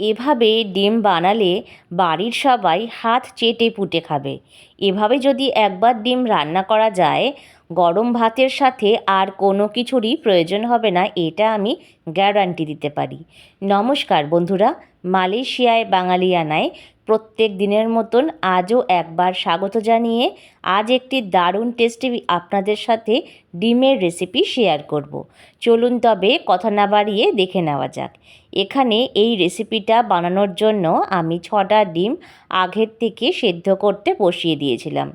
এভাবে ডিম বানালে বাড়ির সবাই হাত চেটে পুটে খাবে। এভাবে যদি একবার ডিম রান্না করা যায়, গরম ভাতের সাথে আর কোনো কিছুরই প্রয়োজন হবে না, এটা আমি গ্যারান্টি দিতে পারি। নমস্কার বন্ধুরা মালয়েশিয়ায় বাঙালিয়ানায় প্রত্যেক দিনের মতন আজও একবার স্বাগত জানিয়ে আজ একটি দারুণ টেস্টি আপনাদের সাথে ডিমের রেসিপি শেয়ার করব। চলুন তবে কথা না বাড়িয়ে দেখে নেওয়া যাক। এখানে এই রেসিপিটা বানানোর জন্য আমি ছটা ডিম আগের থেকে সেদ্ধ করতে বসিয়ে দিয়েছিলাম।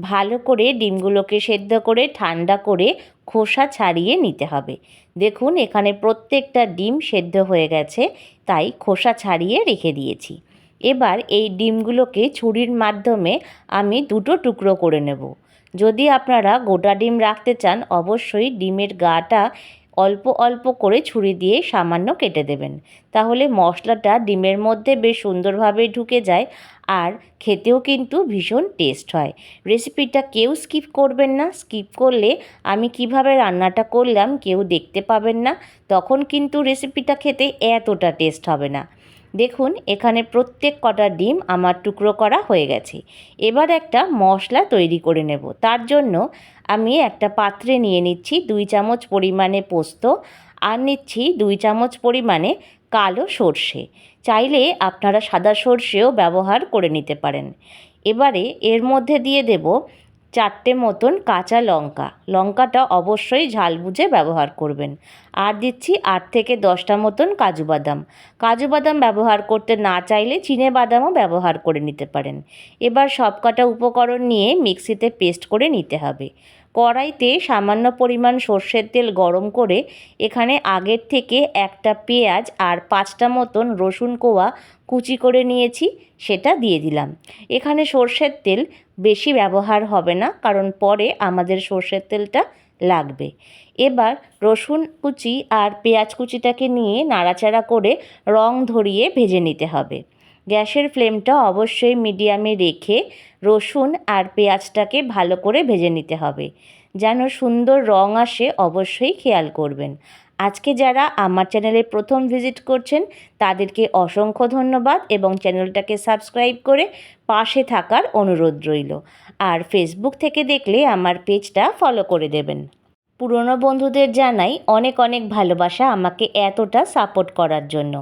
ভালো করে ডিমগুলোকে সেদ্ধ করে, ঠান্ডা করে খোসা ছাড়িয়ে নিতে হবে। দেখুন, এখানে প্রত্যেকটা ডিম সেদ্ধ হয়ে গেছে, তাই খোসা ছাড়িয়ে রেখে দিয়েছি। এবার এই ডিমগুলোকে ছুরির মাধ্যমে আমি দুটো টুকরো করে নেব। যদি আপনারা গোটা ডিম রাখতে চান, অবশ্যই ডিমের গাটা অল্প অল্প করে ছুরি দিয়ে সামান্য কেটে দেবেন। তাহলে মশলাটা ডিমের মধ্যে বেশ সুন্দরভাবে ঢুকে যায় আর খেতেও কিন্তু ভীষণ টেস্ট হয়। রেসিপিটা কেউ স্কিপ করবেন না। স্কিপ করলে আমি কীভাবে রান্নাটা করলাম কেউ দেখতে পাবেন না। তখন কিন্তু রেসিপিটা খেতে এতটা টেস্ট হবে না। দেখুন, এখানে প্রত্যেক কটা ডিম আমার টুকরো করা হয়ে গেছে। এবার একটা মশলা তৈরি করে নেব। তার জন্য আমি একটা পাত্রে নিয়ে নিচ্ছি দুই চামচ পরিমাণে পোস্ত আর নিচ্ছি দুই চামচ পরিমাণে কালো সর্ষে। চাইলে আপনারা সাদা সর্ষেও ব্যবহার করে নিতে পারেন। এবারে এর মধ্যে দিয়ে দেব চারটে মতন কাঁচা লঙ্কা। লঙ্কাটা অবশ্যই ঝাল বুঝে ব্যবহার করবেন। আর দিচ্ছি আট থেকে দশটা মতন কাজু বাদাম। কাজু বাদাম ব্যবহার করতে না চাইলে চিনে বাদামও ব্যবহার করে নিতে পারেন। এবার সবকটা উপকরণ নিয়ে মিক্সিতে পেস্ট করে নিতে হবে। কড়াইতে সামান্য পরিমাণ সর্ষের তেল গরম করে এখানে আগের থেকে একটা পেঁয়াজ আর পাঁচটা মতন রসুন কোয়া কুচি করে নিয়েছি, সেটা দিয়ে দিলাম। এখানে সর্ষের তেল বেশি ব্যবহার হবে না, কারণ পরে আমাদের সর্ষের তেলটা লাগবে। এবার রসুন কুচি আর পেঁয়াজ কুচিটাকে নিয়ে নাড়াচাড়া করে রং ধরিয়ে ভেজে নিতে হবে। গ্যাসের ফ্লেমটা অবশ্যই মিডিয়ামে রেখে রসুন আর পেঁয়াজটাকে ভালো করে ভেজে নিতে হবে। যেন সুন্দর রং আসে, অবশ্যই খেয়াল করবেন। আজকে যারা আমার চ্যানেলে প্রথম ভিজিট করছেন, তাদেরকে অসংখ্য ধন্যবাদ এবং চ্যানেলটাকে সাবস্ক্রাইব করে পাশে থাকার অনুরোধ রইল। আর ফেসবুক থেকে দেখলে আমার পেজটা ফলো করে দেবেন। পুরনো বন্ধুদের জানাই অনেক অনেক ভালোবাসা আমাকে এতটা সাপোর্ট করার জন্য।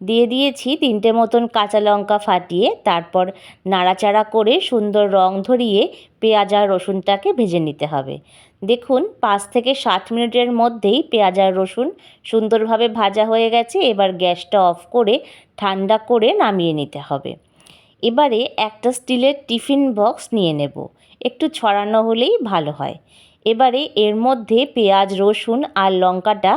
দিয়ে দিয়েছি তিনটে মতন কাঁচা লঙ্কা ফাটিয়ে, তারপর নাড়াচাড়া করে সুন্দর রং ধরিয়ে পেঁয়াজ আর রসুনটাকে ভেজে নিতে হবে। দেখুন, পাঁচ থেকে সাত মিনিটের মধ্যেই পেঁয়াজ আর রসুন সুন্দরভাবে ভাজা হয়ে গেছে, এবার গ্যাসটা অফ করে ঠান্ডা করে নামিয়ে নিতে হবে। এবারে একটা স্টিলের টিফিন বক্স নিয়ে নেব। একটু ছড়ানো হলেই ভালো হয়। এবারে এর মধ্যে পেঁয়াজ, রসুন আর লঙ্কাটা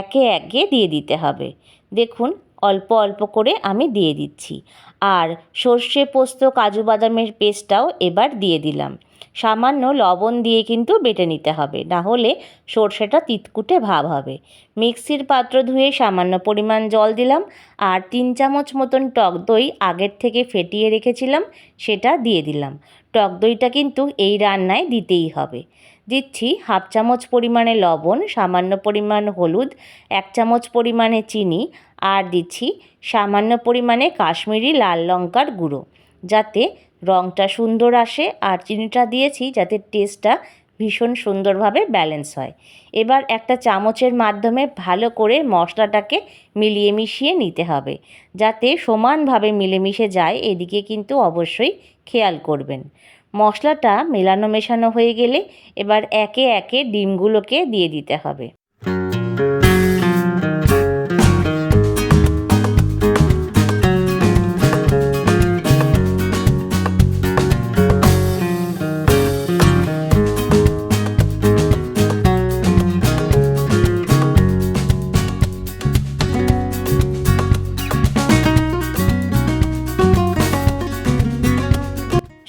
একে একে দিয়ে দিতে হবে। দেখুন, অল্প অল্প করে আমি দিয়ে দিচ্ছি। আর সর্ষে পোস্ত কাজু বাদামের পেস্টটাও এবার দিয়ে দিলাম। সামান্য লবণ দিয়ে কিন্তু বেটে নিতে হবে, না হলে সর্ষেটা তিতকুটে ভাব হবে। মিক্সির পাত্র ধুয়ে সামান্য পরিমাণ জল দিলাম আর তিন চামচ মতন টক দই আগের থেকে ফেটিয়ে রেখেছিলাম, সেটা দিয়ে দিলাম। টক দইটা কিন্তু এই রান্নায় দিতেই হবে। দিচ্ছি হাফ চামচ পরিমাণে লবণ, সামান্য পরিমাণ হলুদ, এক চামচ পরিমাণে চিনি আর দিচ্ছি সামান্য পরিমাণে কাশ্মীরি লাল লঙ্কার গুঁড়ো। যাতে রঙটা সুন্দর আসে আর চিনিটা দিয়েছি যাতে টেস্টটা ভীষণ সুন্দরভাবে ব্যালেন্স হয়। এবার একটা চামচের মাধ্যমে ভালো করে মশলাটাকে মিলিয়ে মিশিয়ে নিতে হবে। যাতে সমানভাবে মিলেমিশে যায়, এদিকে কিন্তু অবশ্যই খেয়াল করবেন। মশলাটা মেলানো মেশানো হয়ে গেলে এবার একে একে ডিমগুলোকে দিয়ে দিতে হবে।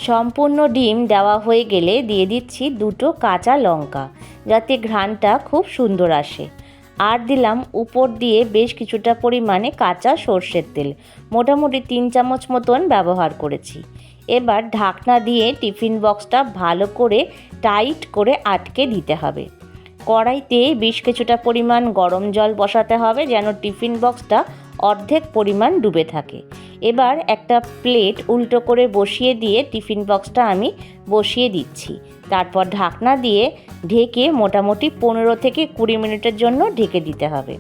সম্পূর্ণ ডিম দেওয়া হয়ে গেলে দিয়ে দিচ্ছি দুটো কাঁচা লঙ্কা, যাতে ঘ্রাণটা খুব সুন্দর আসে। আর দিলাম উপর দিয়ে বেশ কিছুটা পরিমাণে কাঁচা সর্ষের তেল, মোটামুটি তিন চামচ মতন ব্যবহার করেছি। এবার ঢাকনা দিয়ে টিফিন বক্সটা ভালো করে টাইট করে আটকে দিতে হবে। কড়াইতে বেশ কিছুটা পরিমাণ গরম জল বসাতে হবে যেন টিফিন বক্সটা অর্ধেক পরিমাণ ডুবে থাকে। এবার একটা প্লেট উল্টো করে বসিয়ে দিয়ে টিফিন বক্সটা আমি বসিয়ে দিচ্ছি। তারপর ঢাকনা দিয়ে ঢেকে মোটামুটি পনেরো থেকে কুড়ি মিনিটের জন্য ঢেকে দিতে হবে।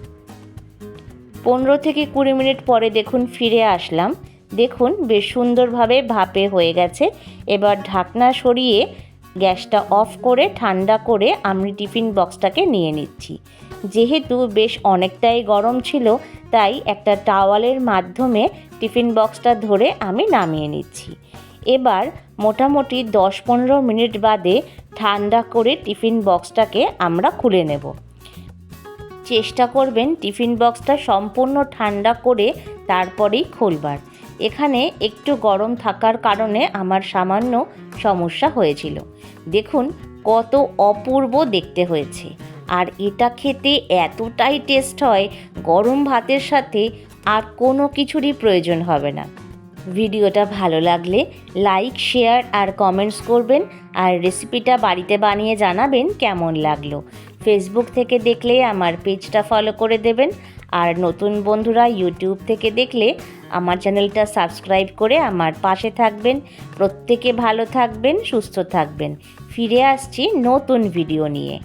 পনেরো থেকে কুড়ি মিনিট পরে দেখুন ফিরে আসলাম। দেখুন বেশ সুন্দরভাবে ভাপে হয়ে গেছে। এবার ঢাকনা সরিয়ে গ্যাসটা অফ করে ঠান্ডা করে আমি টিফিন বক্সটাকে নিয়ে নিচ্ছি। যেহেতু বেশ অনেকটাই গরম ছিল, তাই একটা টাওয়ালের মাধ্যমে টিফিন বক্সটা ধরে আমি নামিয়ে নিচ্ছি। এবার মোটামুটি দশ পনেরো মিনিট বাদে ঠান্ডা করে টিফিন বক্সটাকে আমরা খুলে নেব। চেষ্টা করবেন টিফিন বক্সটা সম্পূর্ণ ঠান্ডা করে তারপরেই খুলবার। এখানে একটু গরম থাকার কারণে আমার সামান্য সমস্যা হয়েছিল। দেখুন, কত অপূর্ব দেখতে হয়েছে। আর এটা খেতে এতটাই টেস্ট হয়, গরম ভাতের সাথে আর কোনো কিছুরই প্রয়োজন হবে না। ভিডিওটা ভালো লাগলে লাইক শেয়ার আর কমেন্টস করবেন আর রেসিপিটা বাড়িতে বানিয়ে জানাবেন কেমন লাগল। ফেসবুক থেকে দেখলে আমার পেজটা ফলো করে দেবেন আর নতুন বন্ধুরা ইউটিউব থেকে দেখলে আমার চ্যানেলটা সাবস্ক্রাইব করে আমার পাশে থাকবেন। প্রত্যেকে ভালো থাকবেন, সুস্থ থাকবেন। ফিরে আসছি নতুন ভিডিও নিয়ে।